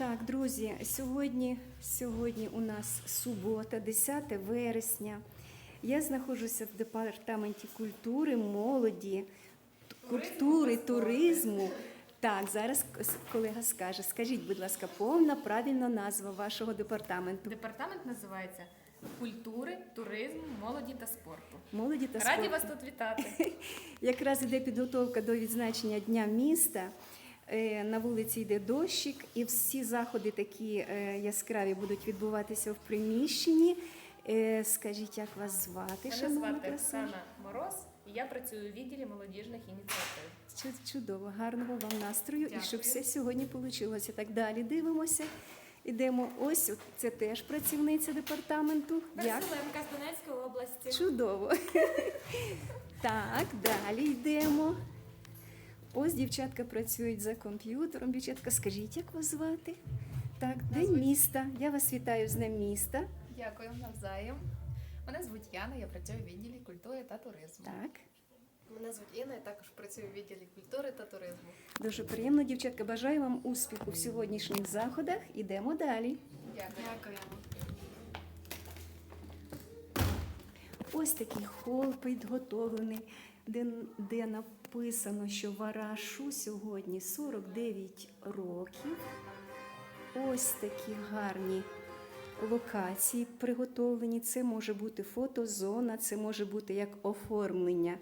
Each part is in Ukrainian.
Так, друзі, сьогодні, сьогодні у нас субота, 10 вересня. Я знаходжуся в департаменті культури, молоді, культури, туризму. Так, зараз колега скаже. Скажіть, будь ласка, повна правильна назва вашого департаменту. Департамент називається культури, туризму, молоді та спорту. Молоді та Раді вас тут вітати. Якраз іде підготовка до відзначення Дня міста. Е, На вулиці йде дощик, і всі заходи такі е, яскраві будуть відбуватися в приміщенні. Е, Скажіть, як вас звати? Мене звати? Оксана Мороз, і я працюю у відділі молодіжних ініціатив. Чудово, гарного вам настрою і Дякую. щоб все сьогодні вийшло. Так далі дивимося. Ідемо. Ось це теж працівниця департаменту. Як? Василенка з Донецької області. Чудово. Так, далі йдемо. Ось дівчатка працюють за комп'ютером. Дівчатка, скажіть, як вас звати? Так, День міста. Я вас вітаю з Днем міста. Дякую навзаєм. Мене звуть Яна, я працюю в відділі культури та туризму. Так, Мене звуть Інна, я також працюю в відділі культури та туризму. дуже приємно, дівчатка. Бажаю вам успіху в сьогоднішніх заходах. Ідемо далі. Дякую. Дякуємо. Ось такий хол підготовлений, де, де написано, що Варашу сьогодні 49 років. Ось такі гарні локації приготовлені. Це може бути фотозона, це може бути як оформлення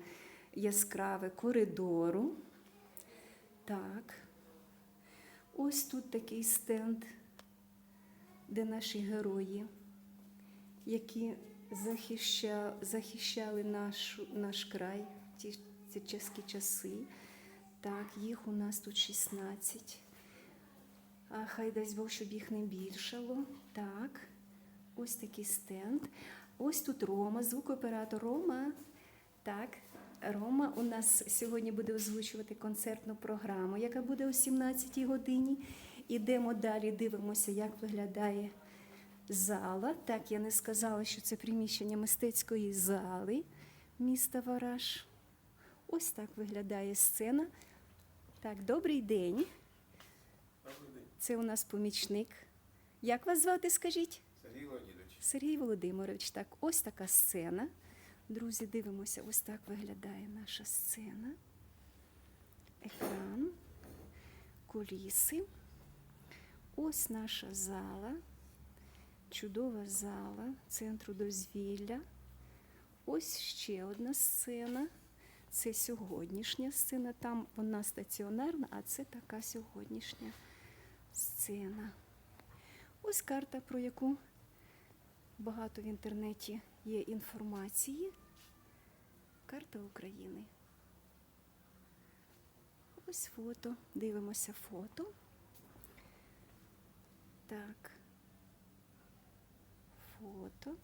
яскраве коридору. Так. Ось тут такий стенд, де наші герої які захища, захищали наш, наш край ці часки часи. Так, їх у нас тут 16. А хай дасть Бог, щоб їх не більшало. Так, ось такий стенд. Ось тут Рома, звукооператор Рома. Так, Рома у нас сьогодні буде озвучувати концертну програму, яка буде о 17 годині. Ідемо далі, дивимося, як виглядає зала. Так, я не сказала, що це приміщення мистецької зали міста Вараж. Ось так виглядає сцена. Так, добрий день. Це у нас помічник. Як вас звати, скажіть? Сергій Леонідович. Сергій Володимирович, так, ось така сцена. Друзі, дивимося, ось так виглядає наша сцена. Екран, куліси. Ось наша зала. Чудова зала центру дозвілля. Ось ще одна сцена. Це сьогоднішня сцена. Там вона стаціонарна, а це така сьогоднішня сцена. Ось карта, про яку багато в інтернеті є інформації. Карта України. Ось фото. Дивимося фото. Так. Фото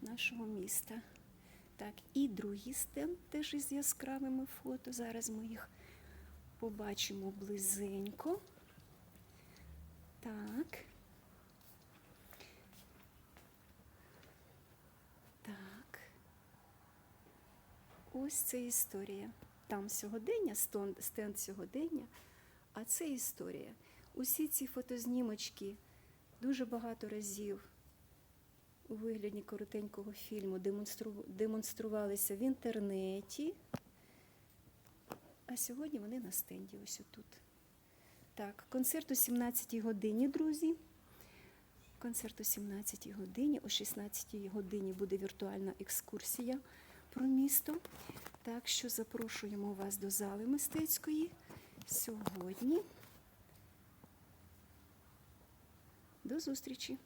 нашого міста. Так, і другий стенд теж із яскравими фото. Зараз ми їх побачимо близенько. Так. Так. Ось це історія. Там сьогодення, стенд сьогодення, а це історія. Усі ці фотознімочки дуже багато разів у вигляді коротенького фільму демонструвалися в інтернеті. А сьогодні вони на стенді ось отут. Так, концерт о 17-й годині, друзі. Концерт о 17 годині, о 16-й годині буде віртуальна екскурсія про місто. Так що запрошуємо вас до зали мистецької сьогодні. До зустрічі!